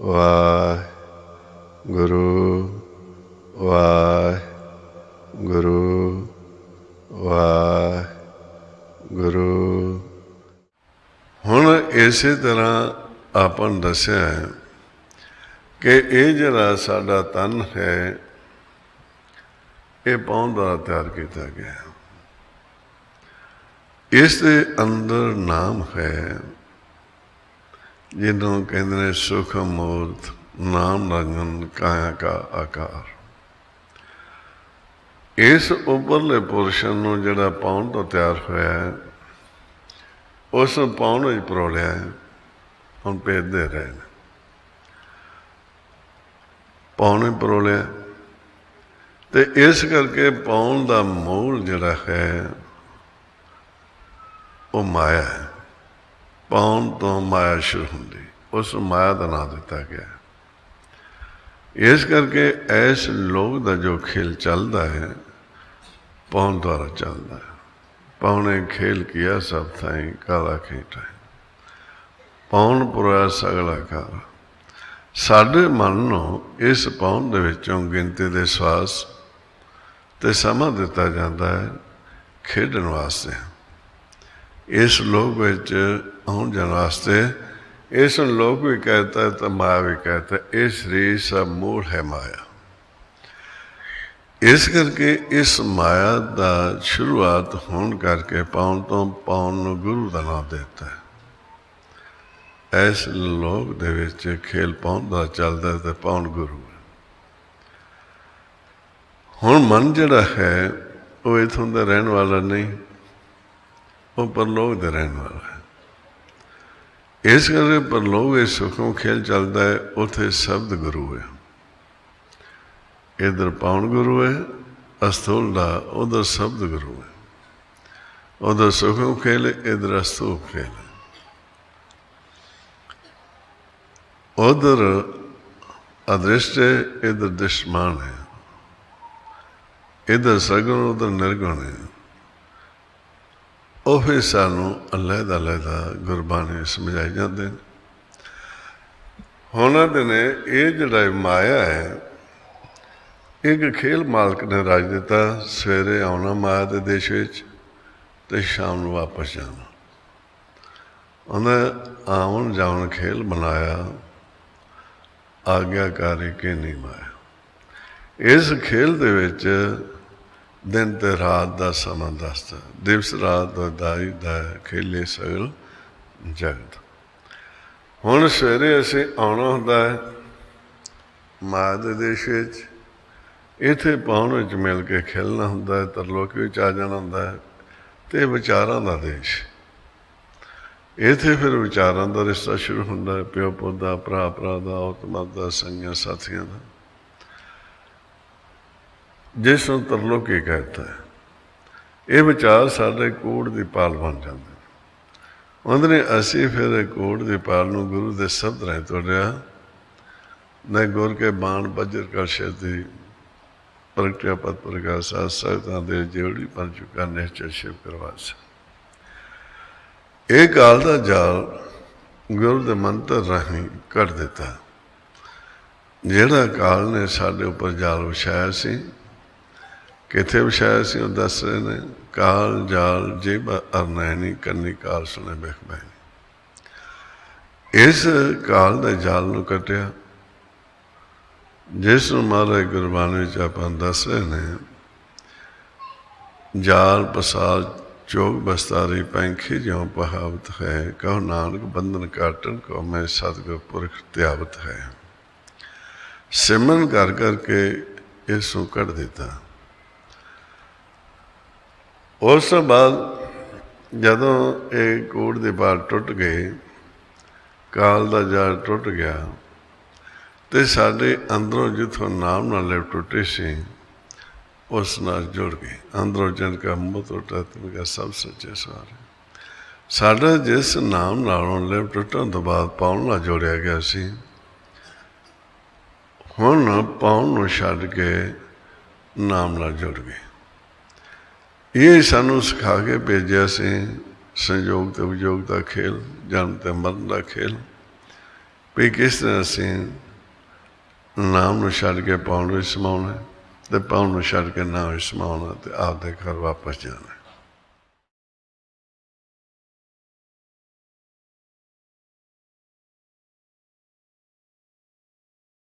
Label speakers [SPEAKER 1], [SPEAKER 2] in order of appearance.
[SPEAKER 1] ਵਾਹਿਗੁਰੂ ਵਾਹਿਗੁਰੂ ਵਾਹਿਗੁਰੂ। ਹੁਣ ਇਸੇ ਤਰ੍ਹਾਂ ਆਪਾਂ ਨੂੰ ਦੱਸਿਆ ਹੈ ਕਿ ਇਹ ਜਿਹੜਾ ਸਾਡਾ ਤਨ ਹੈ, ਇਹ ਪਾਉਣ ਦਾ ਤਿਆਰ ਕੀਤਾ ਗਿਆ। ਇਸ ਦੇ ਅੰਦਰ ਨਾਮ ਹੈ ਜਿਹਨੂੰ ਕਹਿੰਦੇ ਨੇ, ਸੁਖ ਮੂਰਤ ਨਾਮ ਰੰਗਨ ਕਾਇਆ ਕਾ ਆਕਾਰ। ਇਸ ਉੱਪਰਲੇ ਪੁਰਸ਼ਨ ਨੂੰ ਜਿਹੜਾ ਪਾਉਣ ਤੋਂ ਤਿਆਰ ਹੋਇਆ ਹੈ, ਉਸ ਨੂੰ ਪਾਉਣ ਵਿੱਚ ਪਰੋਲਿਆ ਹੈ, ਹੁਣ ਭੇਜਦੇ ਰਹੇ ਨੇ। ਪਾਉਣ ਵਿੱਚ ਪਰੋਲਿਆ ਤੇ ਇਸ ਕਰਕੇ ਪਾਉਣ ਦਾ ਮੂਲ ਜਿਹੜਾ ਹੈ, ਉਹ ਮਾਇਆ ਹੈ। ਪਾਉਣ ਤੋਂ ਮਾਇਆ ਸ਼ੁਰੂ ਹੁੰਦੀ, ਉਸ ਮਾਇਆ ਦਾ ਨਾਮ ਦਿੱਤਾ ਗਿਆ। ਇਸ ਕਰਕੇ ਐਸ ਲੋਕ ਦਾ ਜੋ ਖੇਲ ਚੱਲਦਾ ਹੈ, ਪਾਉਣ ਦੁਆਰਾ ਚੱਲਦਾ ਹੈ। ਪਾਉਣੇ ਖੇਲ ਕੀਆ ਸਭ ਥਾਈ ਕਾਲਾ ਖੇਟਾ ਪਾਉਣ ਪੁਰਾ ਸਗਲਾ ਕਰ ਸਾਡੇ ਮਨ ਨੂੰ ਇਸ ਪਾਉਣ ਦੇ ਵਿੱਚੋਂ ਗਿਣਤੀ ਦੇ ਸਵਾਸ ਤੇ ਸਮਾਂ ਦਿੱਤਾ ਜਾਂਦਾ ਹੈ ਖੇਡਣ ਵਾਸਤੇ। ਇਸ ਲੋਕ ਵਿੱਚ ਆਉਣ ਜਾਣ ਵਾਸਤੇ, ਇਸ ਨੂੰ ਲੋਕ ਵੀ ਕਹਤਾ ਹੈ ਤਾਂ ਮਾਇਆ ਵੀ ਕਹਤਾ ਹੈ ਇਹ ਸਰੀਰ ਸਭ ਮੂਲ ਹੈ ਮਾਇਆ। ਇਸ ਕਰਕੇ ਇਸ ਮਾਇਆ ਦਾ ਸ਼ੁਰੂਆਤ ਹੋਣ ਕਰਕੇ ਪਾਉਣ ਤੋਂ ਪਾਉਣ ਨੂੰ ਗੁਰੂ ਦਾ ਨਾਮ ਦਿੱਤਾ ਹੈ। ਇਸ ਲੋਕ ਦੇ ਵਿੱਚ ਖੇਲ ਪਾਉਣ ਦਾ ਚੱਲਦਾ ਤੇ ਪਾਉਣ ਗੁਰੂ ਹੁਣ ਮਨ ਜਿਹੜਾ ਹੈ, ਉਹ ਇਥੋਂ ਦਾ ਰਹਿਣ ਵਾਲਾ ਨਹੀਂ, ਉਹ ਪਰਲੋਕ ਦਾ ਰਹਿਣ ਵਾਲਾ ਇਸ ਕਰਕੇ ਪਰਲੋਕ ਇਹ ਸੁਖੋਂ ਖੇਲ ਚੱਲਦਾ ਹੈ, ਉਥੇ ਸ਼ਬਦ ਗੁਰੂ ਹੈ। ਇਧਰ ਪਾਉਣ ਗੁਰੂ ਹੈ, ਅਸਥੂਲ ਦਾ, ਉਧਰ ਸ਼ਬਦ ਗੁਰੂ ਹੈ। ਉਧਰ ਸੁਖੋਂ ਖੇਲ, ਇਧਰ ਅਸਥੂਲ ਖੇਲ ਉਧਰ ਅਦ੍ਰਿਸ਼ਟ ਹੈ, ਇਧਰ ਦ੍ਰਿਸ਼ਮਾਨ ਹੈ। ਇਧਰ ਸਗੁਣ, ਉਧਰ ਨਿਰਗੁਣ ਹੈ। ਉਹ ਫਿਰ ਸਾਨੂੰ ਅਲੱਗ ਅਲੱਗ ਗੁਰਬਾਣੀ ਸਮਝਾਈ ਜਾਂਦੇ ਨੇ। ਉਹਨਾਂ ਦੇ ਨੇ ਇਹ ਜਿਹੜਾ ਮਾਇਆ ਹੈ, ਇੱਕ ਖੇਲ ਮਾਲਕ ਨੇ ਰਾਜ ਦਿੱਤਾ, ਸਵੇਰੇ ਆਉਣਾ ਮਾਇਆ ਦੇ ਦੇਸ਼ ਵਿੱਚ ਤੇ ਸ਼ਾਮ ਨੂੰ ਵਾਪਸ ਜਾਣਾ। ਉਹਨੇ ਆਉਣ ਜਾਣ ਖੇਲ ਬਣਾਇਆ, ਆਗਿਆਕਾਰੀ ਕੇ ਨਹੀਂ ਮਾਇਆ। ਇਸ ਖੇਲ ਦੇ ਵਿੱਚ ਦਿਨ ਤੇ ਰਾਤ ਦਾ ਸਮਾਂ ਦੱਸਦਾ। ਦਿਵਸ ਰਾਤ ਦਾ ਦਾਈ ਦਾ ਖੇਲੇ ਸਗਲ ਜਗਤ ਹੁਣ ਸਵੇਰੇ ਅਸੀਂ ਆਉਣਾ ਹੁੰਦਾ ਹੈ ਮਾਂ ਦੇਸ਼ ਵਿੱਚ। ਇੱਥੇ ਪਾਉਣ ਵਿੱਚ ਮਿਲ ਕੇ ਖੇਲਣਾ ਹੁੰਦਾ ਹੈ, ਤਰਲੋਕ ਵਿੱਚ ਆ ਜਾਣਾ ਹੁੰਦਾ ਹੈ ਤੇ ਵਿਚਾਰਾਂ ਦਾ ਦੇਸ਼। ਇੱਥੇ ਫਿਰ ਵਿਚਾਰਾਂ ਦਾ ਰਿਸ਼ਤਾ ਸ਼ੁਰੂ ਹੁੰਦਾ ਹੈ ਪਿਓ ਪੁੱਤ ਦਾ ਭਰਾ ਭਰਾ ਦਾ ਆਤਮਾ ਦਾ, ਸੰਗੀਆਂ, ਸਾਥੀਆਂ ਦਾ। ਜਿਸ ਨੂੰ ਤਰਲੋਕੀ ਕਹਿੰਦਾ ਹੈ। ਇਹ ਵਿਚਾਰ ਸਾਡੇ ਕੋੜ ਦੀ ਪਾਲ ਬਣ ਜਾਂਦੇ ਨੇ। ਅਸੀਂ ਫਿਰ ਇਹ ਕੋੜ ਦੀ ਪਾਲ ਨੂੰ ਗੁਰੂ ਦੇ ਸ਼ਬਦ ਰਹਿ ਤੋੜਿਆ। ਨੇ ਗੁਰ ਕੇ ਬਾਣ ਬੱਜਰ ਕਰ ਸ਼ੇਦੀ ਪ੍ਰਗਟਿਆ ਪਤ ਪ੍ਰਗਾਸਾ ਸਹਿਤਾਂ ਦੇ ਜਿਹੜੀ ਪਰ ਚੁਕਾ, ਨਿਸ਼ਚੈ ਸ਼ਿਵ ਕਰਵਾਸ ਇਹ ਕਾਲ ਦਾ ਜਾਲ ਗੁਰੂ ਦੇ ਮੰਤਰ ਰਾਹੀਂ ਕੱਢ ਦਿੱਤਾ। ਜਿਹੜਾ ਕਾਲ ਨੇ ਸਾਡੇ ਉੱਪਰ ਜਾਲ ਵਿਛਾਇਆ ਸੀ ਕਿਥੇ ਵਿਛਾਇਆ ਸੀ ਉਹ ਦੱਸ ਰਹੇ ਨੇ? ਕਾਲ ਜਾਲ ਜੇਬ ਅਰਨੈਣੀ ਕੰਨੀ ਕਾਲ ਸੁਣੇ ਬਖ ਬੈਣੀ ਇਸ ਕਾਲ ਦੇ ਜਾਲ ਨੂੰ ਕੱਟਿਆ। ਜਿਸ ਨੂੰ ਮਹਾਰਾਜ ਗੁਰਬਾਣੀ ਵਿੱਚ ਆਪਾਂ ਦੱਸ ਰਹੇ ਨੇ, ਜਾਲ ਪਸਾਲ ਚੋਗ ਬਸਤਾਰੀ ਪੈਂਖੀ ਜਿਉ ਪਹਾਵਤ ਹੈ, ਕਹੋ ਨਾਨਕ ਬੰਧਨ ਕਾਟਣ ਕੋ ਮੈਂ ਸਤਿਗੁਰ ਪੁਰਖ ਧਿਆਵਤ ਹੈ। ਸਿਮਰਨ ਕਰ ਕਰਕੇ ਇਸ ਨੂੰ ਕੱਢ ਦਿੱਤਾ। ਉਸ ਤੋਂ ਬਾਅਦ ਜਦੋਂ ਇਹ ਕੋੜ ਦੇ ਬਾਲ ਟੁੱਟ ਗਏ, ਕਾਲ ਦਾ ਜਾਲ ਟੁੱਟ ਗਿਆ ਤੇ ਸਾਡੇ ਅੰਦਰੋਂ ਜਿੱਥੋਂ ਨਾਮ ਨਾਲ ਲਿਪ ਟੁੱਟੇ ਸੀ, ਉਸ ਨਾਲ ਜੁੜ ਗਏ। ਅੰਦਰੋਂ ਜਨ ਕਾ ਮੁਹ ਟੁੱਟਾ ਤੇ ਸਭ ਸੱਚੇ ਸਾਰੇ ਸਾਡਾ ਜਿਸ ਨਾਮ ਨਾਲੋਂ ਲਿਪ ਟੁੱਟਣ ਤੋਂ ਬਾਅਦ ਪਾਉਣ ਨਾਲ ਜੋੜਿਆ ਗਿਆ ਸੀ, ਹੁਣ ਪਾਉਣ ਨੂੰ ਛੱਡ ਕੇ ਨਾਮ ਨਾਲ ਜੁੜ ਗਏ। ਇਹ ਸਾਨੂੰ ਸਿਖਾ ਕੇ ਭੇਜਿਆ ਸੀ, ਸੰਯੋਗ ਤੇ ਵਿਯੋਗ ਦਾ ਖੇਲ, ਜਨਮ ਤੇ ਮਰਨ ਦਾ ਖੇਲ। ਵੀ ਕਿਸ ਤਰ੍ਹਾਂ ਅਸੀਂ ਨਾਮ ਨੂੰ ਛੱਡ ਕੇ ਪਾਉਣ ਵਿੱਚ ਸਮਾਉਣਾ ਤੇ ਪਾਉਣ ਨੂੰ ਛੱਡ ਕੇ ਨਾਮ ਵਿੱਚ ਸਮਾਉਣਾ ਤੇ ਆਪਦੇ ਘਰ ਵਾਪਸ ਜਾਣਾ